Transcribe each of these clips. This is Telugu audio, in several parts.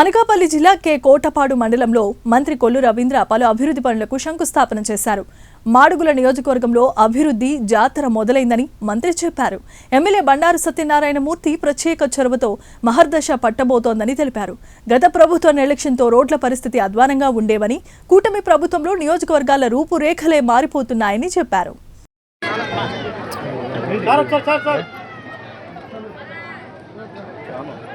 అనకాపల్లి జిల్లా కె కోటపాడు మండలంలో మంత్రి కొల్లు రవీంద్ర పలు అభివృద్ధి పనులకు శంకుస్థాపన చేశారు. మాడుగుల నియోజకవర్గంలో అభివృద్ధి జాతర మొదలైందని మంత్రి చెప్పారు. ఎమ్మెల్యే బండారు సత్యనారాయణమూర్తి ప్రత్యేక చొరవతో మహర్దశ పట్టబోతోందని తెలిపారు. గత ప్రభుత్వ నిర్లక్ష్యంతో రోడ్ల పరిస్థితి అధ్వానంగా ఉండేవని కూటమి ప్రభుత్వంలో నియోజకవర్గాల రూపురేఖలే మారిపోతున్నాయని చెప్పారు sir sir sir sir okay మా రైట్ జస్ట్ వాళ్ళు చెప్పేసి ఓకే మీ నెక్స్ట్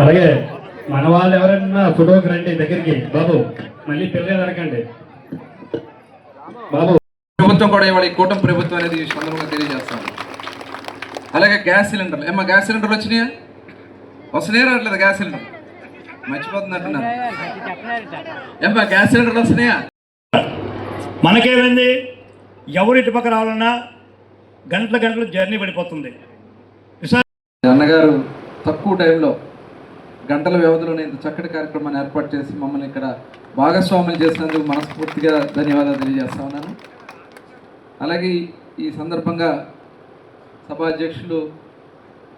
అలాగే మన వాళ్ళు ఎవరైనా ఫోటోకి రండి దగ్గరికి. బాబు మళ్ళీ పిల్లలు అడగండి బాబు. ప్రభుత్వం కూడా ఇవాళ ఈ కూటమి ప్రభుత్వం అనేది సందర్భంగా తెలియజేస్తాను అలాగే గ్యాస్ సిలిండర్లు. ఏమ్మా గ్యాస్ సిలిండర్లు వచ్చినాయా? వస్తున్నాయా రావట్లేదు గ్యాస్ సిలిండర్. ఏమ్మా గ్యాస్ సిలిండర్లు వస్తున్నాయా? మనకేమైంది ఎవరు ఇటు పక్క రావాలన్నా గంటల గంటలు జర్నీ పడిపోతుంది. అన్నగారు తక్కువ టైంలో గంటల వ్యవధిలోనే ఇంత చక్కటి కార్యక్రమాన్ని ఏర్పాటు చేసి మమ్మల్ని ఇక్కడ భాగస్వాములు చేసినందుకు మనస్ఫూర్తిగా ధన్యవాదాలు తెలియజేస్తా ఉన్నాను. అలాగే ఈ- సందర్భంగా సభా అధ్యక్షులు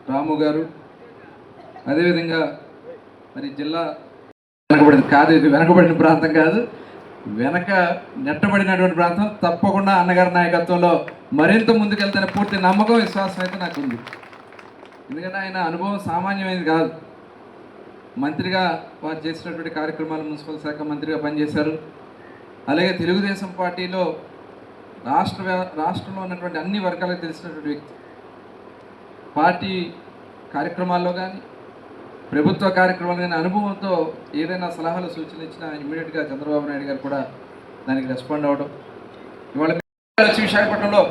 రాము గారు అదేవిధంగా మరి జిల్లా వెనకబడింది కాదు ఇది వెనకబడిన ప్రాంతం కాదు. వెనక నెట్టబడినటువంటి ప్రాంతం. తప్పకుండా అన్నగారి నాయకత్వంలో మరింత ముందుకెళ్తానే పూర్తి నమ్మకం విశ్వాసం అయితే నాకు ఉంది. ఎందుకంటే ఆయన అనుభవం సామాన్యమైనది కాదు. మంత్రిగా వారు చేసినటువంటి కార్యక్రమాలు మున్సిపల్ శాఖ మంత్రిగా పనిచేశారు. అలాగే తెలుగుదేశం పార్టీలో రాష్ట్ర రాష్ట్రంలో ఉన్నటువంటి అన్ని వర్గాలకు తెలిసినటువంటి వ్యక్తి. పార్టీ కార్యక్రమాల్లో కానీ ప్రభుత్వ కార్యక్రమాలు అనుభవంతో ఏదైనా సలహాలు సూచనలు ఇచ్చినా ఇమీడియట్గా చంద్రబాబు నాయుడు గారు కూడా దానికి రెస్పాండ్ అవ్వడం. ఇవాళ వచ్చి విశాఖపట్నంలో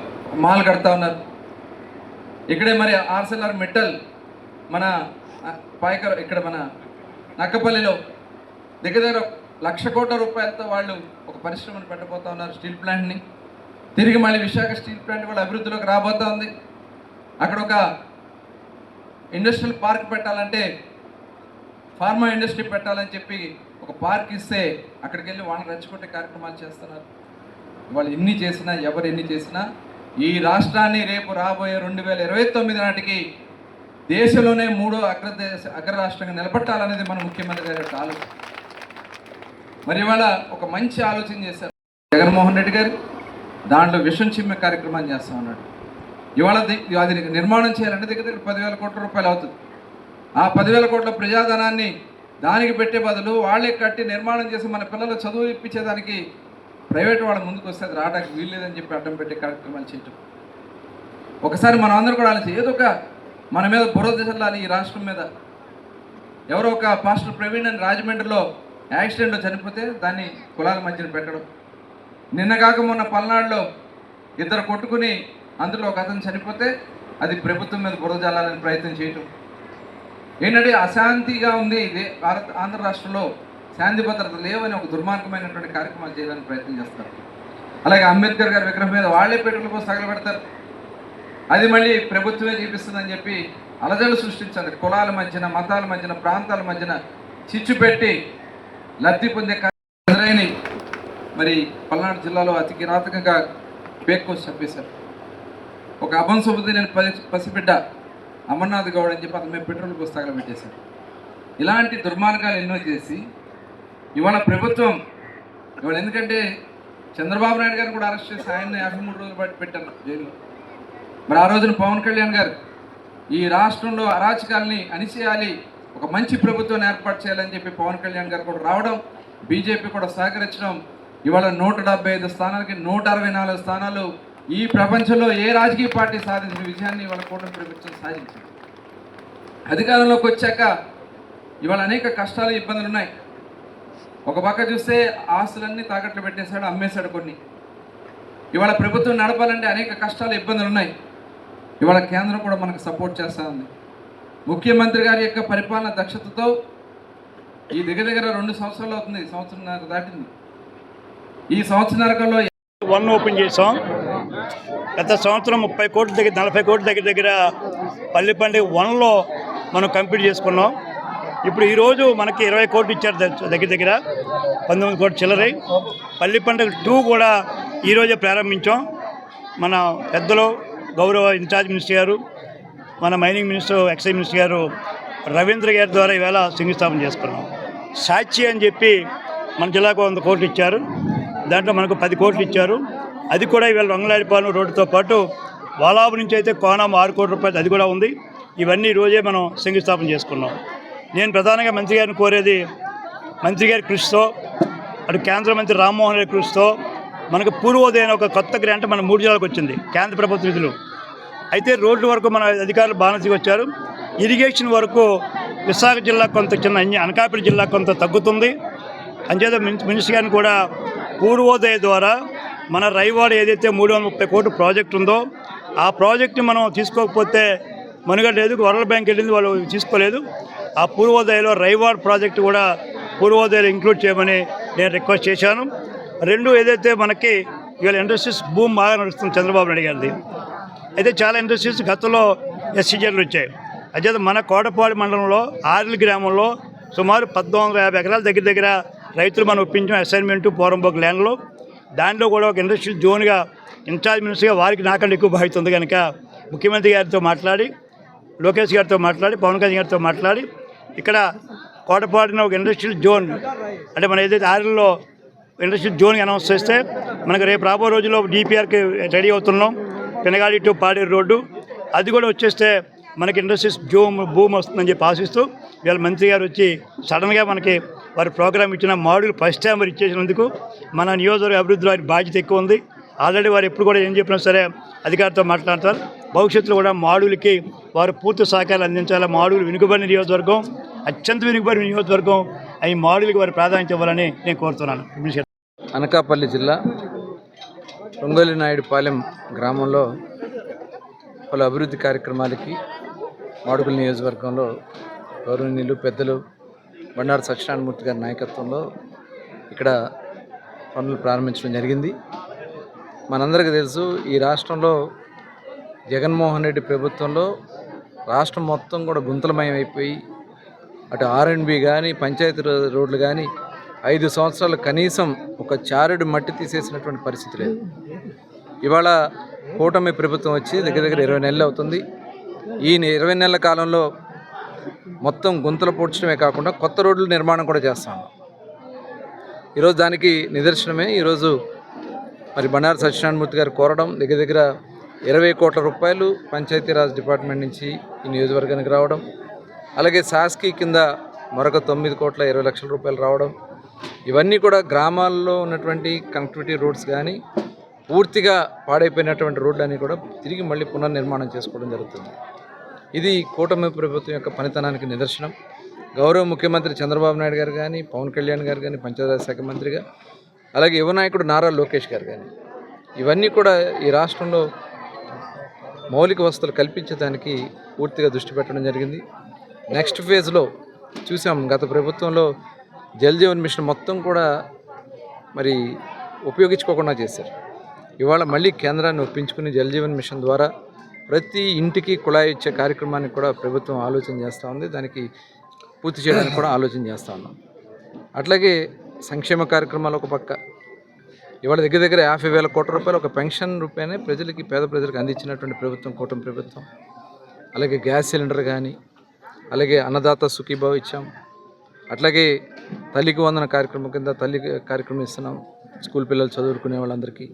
మాల్ కడతా ఉన్నారు. ఇక్కడే మరి ఆర్సెల్ఆర్ మెట్టల్ మన పాయకర్ ఇక్కడ మన నక్కపల్లిలో దగ్గర దగ్గర లక్ష కోట్ల రూపాయలతో వాళ్ళు ఒక పరిశ్రమను పెట్టబోతా ఉన్నారు స్టీల్ ప్లాంట్ని. తిరిగి మళ్ళీ విశాఖ స్టీల్ ప్లాంట్ వాళ్ళు అభివృద్ధిలోకి రాబోతా ఉంది. అక్కడ ఒక ఇండస్ట్రియల్ పార్క్ పెట్టాలంటే ఫార్మా ఇండస్ట్రీ పెట్టాలని చెప్పి ఒక పార్క్ ఇస్తే అక్కడికి వెళ్ళి వాళ్ళని రెచ్చగొట్టే కార్యక్రమాలు చేస్తున్నారు. వాళ్ళు ఎన్ని చేసినా ఎవరు ఎన్ని చేసినా ఈ రాష్ట్రాన్ని రేపు రాబోయే రెండు వేల ఇరవై తొమ్మిది నాటికి దేశంలోనే మూడో అగ్రదేశ అగ్ర రాష్ట్రంగా నిలబెట్టాలనేది మన ముఖ్యమంత్రి గారి యొక్క ఆలోచన. మరి ఇవాళ ఒక మంచి ఆలోచన చేశారు జగన్మోహన్ రెడ్డి గారు. దాంట్లో విషం చిమ్మే కార్యక్రమాన్ని చేస్తా ఉన్నాడు. ఇవాళ అది నిర్మాణం చేయాలంటే దగ్గర దగ్గర పదివేల కోట్ల రూపాయలు అవుతుంది. ఆ పదివేల కోట్ల ప్రజాధనాన్ని దానికి పెట్టే బదులు వాళ్ళే కట్టి నిర్మాణం చేసి మన పిల్లలు చదువు ఇప్పించేదానికి ప్రైవేట్ వాళ్ళ ముందుకు వస్తే అది రావడానికి వీల్లేదని చెప్పి అడ్డం పెట్టే కార్యక్రమాలు చేయటం. ఒకసారి మనం అందరూ కూడా ఆలోచించి ఏదో ఒక మన మీద బురద చల్లాలి ఈ రాష్ట్రం మీద. ఎవరో ఒక పాస్టర్ ప్రవీణ్ అని రాజమండ్రిలో యాక్సిడెంట్లో చనిపోతే దాన్ని కులాల మధ్యన పెట్టడం. నిన్న కాక మొన్న పల్నాడులో ఇద్దరు కొట్టుకుని అందులో ఒక అతను చనిపోతే అది ప్రభుత్వం మీద బురద జల్లాలని ప్రయత్నం చేయటం. ఏంటంటే అశాంతిగా ఉంది ఇది భారత ఆంధ్ర రాష్ట్రంలో శాంతి భద్రత లేవని ఒక దుర్మార్గమైనటువంటి కార్యక్రమాలు చేయడానికి ప్రయత్నం చేస్తారు. అలాగే అంబేద్కర్ గారి విగ్రహం మీద వాళ్ళే పెట్టుకుని పోసి తగలబెడతారు. అది మళ్ళీ ప్రభుత్వమే చూపిస్తుందని చెప్పి అలజలు సృష్టించాలి కులాల మధ్యన మతాల మధ్యన ప్రాంతాల మధ్యన చిచ్చు పెట్టి లబ్ధి పొందే కార్యక్రమాలు మరి పల్నాడు జిల్లాలో అతి కిరాతకంగా పేక్కోసి చంపేశారు. ఒక అభం నేను పసి పసిబిడ్డ అమర్నాథ్ గౌడ్ అని చెప్పి అతని మీద పెట్రోల్ పుస్తకాలు పెట్టేశారు. ఇలాంటి దుర్మార్గాలు ఎన్నో చేసి ఇవాళ ప్రభుత్వం ఇవాళ ఎందుకంటే చంద్రబాబు నాయుడు గారిని కూడా అరెస్ట్ చేసి ఆయన్ని యాభై మూడు రోజులు పాటు పెట్టారు జైల్లో. మరి ఆ రోజున పవన్ కళ్యాణ్ గారు ఈ రాష్ట్రంలో అరాచకాల్ని అణిచేయాలి ఒక మంచి ప్రభుత్వాన్ని ఏర్పాటు చేయాలని చెప్పి పవన్ కళ్యాణ్ గారు కూడా రావడం బీజేపీ కూడా సహకరించడం ఇవాళ నూట డెబ్బై ఐదు స్థానాలకి నూట అరవై నాలుగు స్థానాలు ఈ ప్రపంచంలో ఏ రాజకీయ పార్టీ సాధించిన విజయాన్ని ఇవాళ కూటమి ప్రభుత్వం సాధించింది? అధికారంలోకి వచ్చాక ఇవాళ అనేక కష్టాలు ఇబ్బందులు ఉన్నాయి. ఒక పక్క చూస్తే ఆస్తులన్నీ తాకట్లు పెట్టేశాడు అమ్మేశాడు కొన్ని. ఇవాళ ప్రభుత్వం నడపాలంటే అనేక కష్టాలు ఇబ్బందులు ఉన్నాయి. ఇవాళ కేంద్రం కూడా మనకు సపోర్ట్ చేస్తూ ఉంది. ముఖ్యమంత్రి గారి యొక్క పరిపాలన దక్షతతో ఈ దగ్గర దగ్గర రెండు సంవత్సరాలు అవుతుంది సంవత్సరంన్నర దాటింది. ఈ సంవత్సరాలలో వన్ ఓపెన్ చేసాం గత సంవత్సరం ముప్పై కోట్ల దగ్గర నలభై కోట్ల దగ్గర దగ్గర పల్లి పండుగ వన్లో మనం కంప్లీట్ చేసుకున్నాం. ఇప్పుడు ఈరోజు మనకి ఇరవై కోట్లు ఇచ్చారు దగ్గర దగ్గర పంతొమ్మిది కోట్లు చిల్లరై. పల్లి పండుగ టూ కూడా ఈరోజే ప్రారంభించాం. మన పెద్దలు గౌరవ ఇన్ఛార్జ్ మినిస్టర్ గారు మన మైనింగ్ మినిస్టర్ ఎక్సైజ్ మినిస్టర్ గారు రవీంద్ర గారి ద్వారా ఈవేళ శంకుస్థాపన చేసుకున్నాం. సాక్షి అని చెప్పి మన జిల్లాకు వంద కోట్లు ఇచ్చారు. దాంట్లో మనకు పది కోట్లు ఇచ్చారు. అది కూడా ఈవేళ రంగులారిపాలెం రోడ్డుతో పాటు వాలాబు నుంచి అయితే కోనం ఆరు కోట్ల రూపాయలు అది కూడా ఉంది. ఇవన్నీ రోజే మనం శంకుస్థాపన చేసుకున్నాం. నేను ప్రధానంగా మంత్రి గారిని కోరేది మంత్రి గారి కృషితో అటు కేంద్ర మంత్రి రామ్మోహన్ రెడ్డి కృషితో మనకు పూర్వోదయం ఒక కొత్త గ్రాంట్ మన మూడు జిల్లాలకు వచ్చింది కేంద్ర ప్రభుత్వ నిధులు అయితే రోడ్ల వరకు మన అధికారులు బాగా వచ్చారు. ఇరిగేషన్ వరకు విశాఖ జిల్లా కొంత చిన్న అనకాపల్లి జిల్లా కొంత తగ్గుతుంది. అంచేత మినిస్టర్ గారిని కూడా పూర్వోదయ ద్వారా మన రైవాడ ఏదైతే మూడు వందల ముప్పై కోట్ల ప్రాజెక్ట్ ఉందో ఆ ప్రాజెక్ట్ని మనం తీసుకోకపోతే మనుగడ లేదు వరల్డ్ బ్యాంక్ వెళ్ళింది వాళ్ళు తీసుకోలేదు. ఆ పూర్వోదయలో రైవాడ్ ప్రాజెక్ట్ కూడా పూర్వోదయలో ఇంక్లూడ్ చేయమని నేను రిక్వెస్ట్ చేశాను. రెండు ఏదైతే మనకి ఇవాళ ఇండస్ట్రీస్ భూమి బాగా నడుస్తుంది చంద్రబాబు నాయుడు గారిది. అయితే చాలా ఇండస్ట్రీస్ గతంలో ఎస్సీజర్లు వచ్చాయి. అదే మన కోటపాడి మండలంలో ఆర్ఎల్ గ్రామంలో సుమారు పద్నాలుగు యాభై ఎకరాల దగ్గర దగ్గర రైతులు మనం ఒప్పించాం అసైన్మెంట్ పోరంబోక్ ల్యాండ్లో. దాంట్లో కూడా ఒక ఇండస్ట్రియల్ జోన్గా ఇన్ఛార్జ్ మినిస్టర్గా వారికి నాకంటే ఎక్కువ బాధ్యత ఉంది కనుక ముఖ్యమంత్రి గారితో మాట్లాడి లోకేష్ గారితో మాట్లాడి పవన్ కళ్యాణ్ గారితో మాట్లాడి ఇక్కడ కోటపాటిన ఒక ఇండస్ట్రియల్ జోన్ అంటే మన ఏదైతే ఆరులో ఇండస్ట్రియల్ జోన్ అనౌన్స్ చేస్తే మనకు రేపు రాబో రోజుల్లో డిపిఆర్కి రెడీ అవుతున్నాం పెనగాడి టు పాడేరు రోడ్డు. అది కూడా వచ్చేస్తే మనకి ఇండస్ట్రీస్ జూమ్ భూమి వస్తుందని చెప్పి ఆశిస్తూ ఇవాళ మంత్రి గారు వచ్చి సడన్గా మనకి వారి ప్రోగ్రాం ఇచ్చిన మాడ్యూల్ ఫస్ట్ టైం వారు ఇచ్చేసినందుకు మన నియోజకవర్గ అభివృద్ధిలో వారి బాధ్యత ఎక్కువ ఉంది. ఆల్రెడీ వారు ఎప్పుడు కూడా ఏం చెప్పినా సరే అధికారితో మాట్లాడతారు. భవిష్యత్తులో కూడా మాడులకి వారు పూర్తి సహకారాలు అందించాలి? మాడులు వెనుకబడిన నియోజకవర్గం అత్యంత వెనుకబడిన నియోజకవర్గం ఈ మాడులకి వారి ప్రాధాన్యత ఇవ్వాలని నేను కోరుతున్నాను. అనకాపల్లి జిల్లా రొంగోలి నాయుడుపాలెం గ్రామంలో పలు అభివృద్ధి కార్యక్రమాలకి మాడుగుల నియోజకవర్గంలో గౌరవనీయులు పెద్దలు బండారు సత్యనారాయణమూర్తి గారి నాయకత్వంలో ఇక్కడ పనులు ప్రారంభించడం జరిగింది. మనందరికీ తెలుసు ఈ రాష్ట్రంలో జగన్మోహన్ రెడ్డి ప్రభుత్వంలో రాష్ట్రం మొత్తం కూడా గుంతలమయం అయిపోయి అటు ఆర్ఎండ్బి కానీ పంచాయతీ రోడ్లు కానీ ఐదు సంవత్సరాలు కనీసం ఒక చారుడు మట్టి తీసేసినటువంటి పరిస్థితి లేదు. ఇవాళ కూటమి ప్రభుత్వం వచ్చి దగ్గర దగ్గర ఇరవై నెలలు అవుతుంది. ఈ ఇరవై నెలల కాలంలో మొత్తం గుంతలు పూడ్చడమే కాకుండా కొత్త రోడ్ల నిర్మాణం కూడా చేస్తాం. ఈరోజు దానికి నిదర్శనమే. ఈరోజు మరి బండారు సత్యనారాయణమూర్తి గారు కోరడం దగ్గర దగ్గర ఇరవై కోట్ల రూపాయలు పంచాయతీరాజ్ డిపార్ట్మెంట్ నుంచి ఈ నియోజకవర్గానికి రావడం అలాగే శాస్కి కింద మరొక తొమ్మిది కోట్ల ఇరవై లక్షల రూపాయలు రావడం ఇవన్నీ కూడా గ్రామాల్లో ఉన్నటువంటి కనెక్టివిటీ రోడ్స్ కానీ పూర్తిగా పాడైపోయినటువంటి రోడ్లన్నీ కూడా తిరిగి మళ్ళీ పునర్నిర్మాణం చేసుకోవడం జరుగుతుంది. ఇది కూటమి ప్రభుత్వం యొక్క పనితనానికి నిదర్శనం. గౌరవ ముఖ్యమంత్రి చంద్రబాబు నాయుడు గారు కానీ పవన్ కళ్యాణ్ గారు కానీ పంచాయతీరాజ్ శాఖ మంత్రిగా అలాగే యువ నాయకుడు నారా లోకేష్ గారు కానీ ఇవన్నీ కూడా ఈ రాష్ట్రంలో మౌలిక వసతులు కల్పించడానికి పూర్తిగా దృష్టి పెట్టడం జరిగింది. నెక్స్ట్ ఫేజ్లో చూసాం గత ప్రభుత్వంలో జల్ జీవన్ మిషన్ మొత్తం కూడా మరి ఉపయోగించుకోకుండా చేశారు. ఇవాళ మళ్ళీ కేంద్రాన్ని ఒప్పించుకుని జల్ జీవన్ మిషన్ ద్వారా ప్రతి ఇంటికి కుళాయి ఇచ్చే కార్యక్రమానికి కూడా ప్రభుత్వం ఆలోచన చేస్తూ ఉంది. దానికి పూర్తి చేయడానికి కూడా ఆలోచన చేస్తూ ఉన్నాం. అట్లాగే సంక్షేమ కార్యక్రమాలు ఒక పక్క. ఇవాళ దగ్గర దగ్గర యాభై వేల కోట్ల రూపాయలు ఒక పెన్షన్ రూపాయనే ప్రజలకి పేద ప్రజలకు అందించినటువంటి ప్రభుత్వం కూటమి ప్రభుత్వం. అలాగే గ్యాస్ సిలిండర్ కానీ అలాగే అన్నదాత సుఖీభావ ఇచ్చాం. అట్లాగే తల్లికి వందన కార్యక్రమం కింద తల్లి కార్యక్రమం ఇస్తున్నాం. స్కూల్ పిల్లలు చదువుకునే వాళ్ళందరికీ.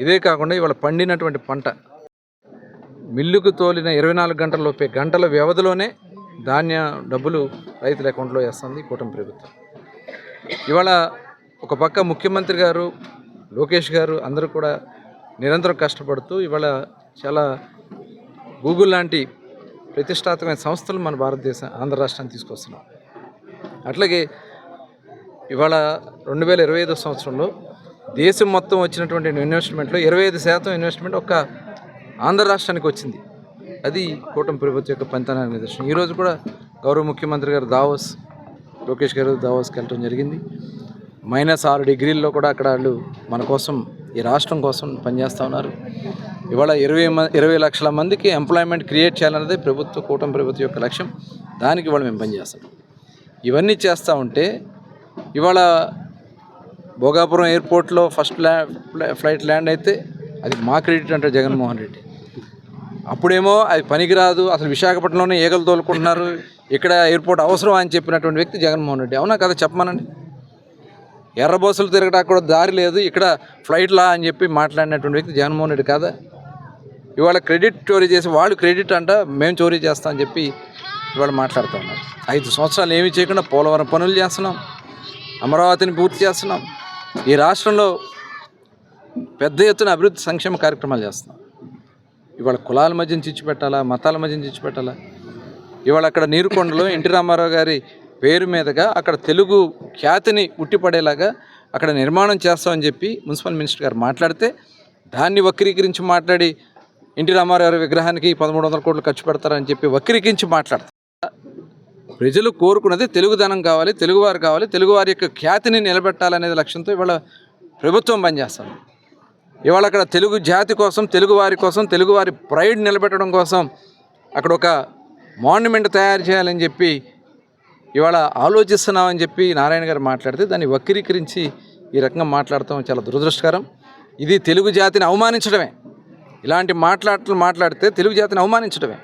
ఇదే కాకుండా ఇవాళ పండినటువంటి పంట మిల్లుకు తోలిన ఇరవై నాలుగు గంటలలోపే గంటల వ్యవధిలోనే ధాన్య డబ్బులు రైతుల అకౌంట్లో వేస్తుంది కూటమి ప్రభుత్వం. ఇవాళ ఒక పక్క ముఖ్యమంత్రి గారు లోకేష్ గారు అందరూ కూడా నిరంతరం కష్టపడుతూ ఇవాళ చాలా గూగుల్ లాంటి ప్రతిష్టాత్మకమైన సంస్థలు మన భారతదేశం ఆంధ్ర రాష్ట్రాన్ని తీసుకొస్తున్నాం. అట్లాగే ఇవాళ రెండు వేల ఇరవై ఐదో సంవత్సరంలో దేశం మొత్తం వచ్చినటువంటి ఇన్వెస్ట్మెంట్లో ఇరవై ఐదు శాతం ఇన్వెస్ట్మెంట్ ఒక ఆంధ్ర రాష్ట్రానికి వచ్చింది. అది కూటమి ప్రభుత్వం యొక్క పంతనానికి నిదర్శనం. ఈరోజు కూడా గౌరవ ముఖ్యమంత్రి గారు దావోస్ లోకేష్ గారు దావోస్కి వెళ్ళడం జరిగింది. మైనస్ ఆరు డిగ్రీల్లో కూడా అక్కడ వాళ్ళు మన కోసం ఈ రాష్ట్రం కోసం పనిచేస్తూ ఉన్నారు. ఇవాళ ఇరవై మ ఇరవై లక్షల మందికి ఎంప్లాయ్మెంట్ క్రియేట్ చేయాలన్నదే ప్రభుత్వ కూటమి ప్రభుత్వం యొక్క లక్ష్యం. దానికి ఇవాళ మేము పనిచేస్తాం. ఇవన్నీ చేస్తూ ఉంటే ఇవాళ భోగాపురం ఎయిర్పోర్ట్లో ఫస్ట్ ల్యా ఫ్లైట్ ల్యాండ్ అయితే అది మా క్రెడిట్ అంటారు జగన్మోహన్ రెడ్డి. అప్పుడేమో అది పనికిరాదు అసలు విశాఖపట్నంలోనే ఈగలు తోలుకుంటున్నారు ఇక్కడ ఎయిర్పోర్ట్ అవసరం అని చెప్పినటువంటి వ్యక్తి జగన్మోహన్ రెడ్డి. అవునా కదా చెప్పమనండి? ఎర్ర బస్సులు తిరగడానికి కూడా దారి లేదు ఇక్కడ ఫ్లైట్లా అని చెప్పి మాట్లాడినటువంటి వ్యక్తి జగన్మోహన్ రెడ్డి కాదా? ఇవాళ క్రెడిట్ చోరీ చేసి వాళ్ళు క్రెడిట్ అంట మేము చోరీ చేస్తామని చెప్పి ఇవాళ మాట్లాడుతూ ఉన్నారు. ఐదు సంవత్సరాలు ఏమీ చేయకుండా పోలవరం పనులు చేస్తున్నాం అమరావతిని పూర్తి చేస్తున్నాం. ఈ రాష్ట్రంలో పెద్ద ఎత్తున అభివృద్ధి సంక్షేమ కార్యక్రమాలు చేస్తున్నాం. ఇవాళ కులాల మధ్యన చిచ్చు పెట్టాలా మతాల మధ్యన చిచ్చు పెట్టాలా? ఇవాళ అక్కడ నీరుకొండలో ఎన్టీ రామారావు గారి పేరు మీదుగా అక్కడ తెలుగు ఖ్యాతిని ఉట్టిపడేలాగా అక్కడ నిర్మాణం చేస్తామని చెప్పి మున్సిపల్ మినిస్టర్ గారు మాట్లాడితే దాన్ని వక్రీకరించి మాట్లాడి ఎన్టీ రామారావు విగ్రహానికి పదమూడు వందల కోట్లు ఖర్చు పెడతారని చెప్పి వక్రీకరించి మాట్లాడతారు ప్రజలు కోరుకున్నది తెలుగుదనం కావాలి తెలుగువారు కావాలి తెలుగువారి యొక్క ఖ్యాతిని నిలబెట్టాలనేది లక్ష్యంతో ఇవాళ ప్రభుత్వం పనిచేస్తాను ఇవాళ అక్కడ తెలుగు జాతి కోసం తెలుగు వారి కోసం తెలుగు వారి ప్రైడ్ నిలబెట్టడం కోసం అక్కడ ఒక మాన్యుమెంట్ తయారు చేయాలని చెప్పి ఇవాళ ఆలోచిస్తున్నామని చెప్పి నారాయణ గారు మాట్లాడితే దాన్ని వక్రీకరించి ఈ రకంగా మాట్లాడటం చాలా దురదృష్టకరం. ఇది తెలుగు జాతిని అవమానించడమే. ఇలాంటి మాట్లాటలు మాట్లాడితే తెలుగు జాతిని అవమానించడమే.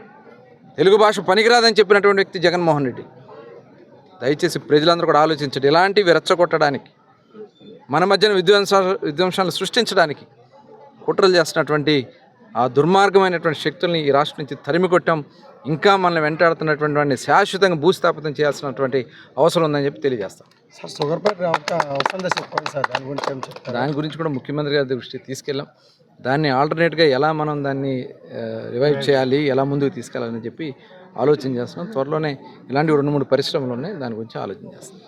తెలుగు భాష పనికిరాదని చెప్పినటువంటి వ్యక్తి జగన్మోహన్ రెడ్డి. దయచేసి ప్రజలందరూ కూడా ఆలోచించండి. ఇలాంటివి రెచ్చగొట్టడానికి మన మధ్యన విధ్వంస విధ్వంసాలు సృష్టించడానికి కుట్రలు చేస్తున్నటువంటి ఆ దుర్మార్గమైనటువంటి శక్తుల్ని ఈ రాష్ట్రం నుంచి తరిమి కొట్టాం. ఇంకా మనల్ని వెంటాడుతున్నటువంటి వాడిని శాశ్వతంగా భూస్థాపితం చేయాల్సినటువంటి అవసరం ఉందని చెప్పి తెలియజేస్తాం. సార్ షుగర్పేట ఒక చెప్పండి సార్ దాని గురించి దాని గురించి కూడా ముఖ్యమంత్రి గారి దృష్టికి తీసుకెళ్ళాం. దాన్ని ఆల్టర్నేట్గా ఎలా మనం దాన్ని రివైవ్ చేయాలి ఎలా ముందుకు తీసుకెళ్ళాలని చెప్పి ఆలోచన చేస్తున్నాం. త్వరలోనే ఇలాంటి రెండు మూడు పరిశ్రమలు ఉన్నాయి దాని గురించి ఆలోచన చేస్తాం.